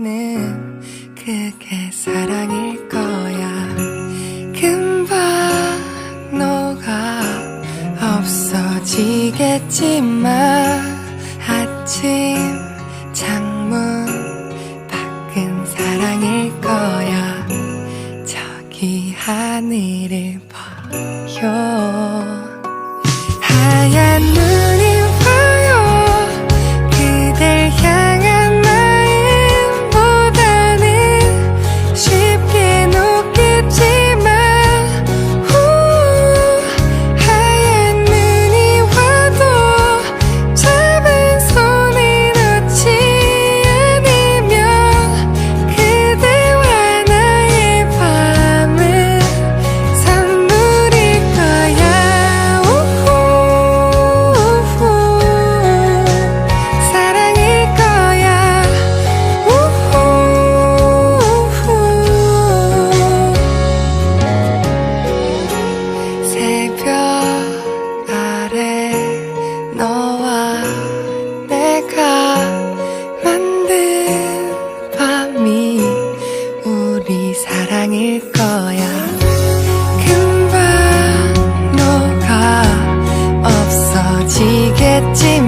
나는 그게 사랑일 거야. 금방 너가 없어지겠지만 아침 창문 밖은 사랑일 거야. 저기 하늘을 봐요 했지.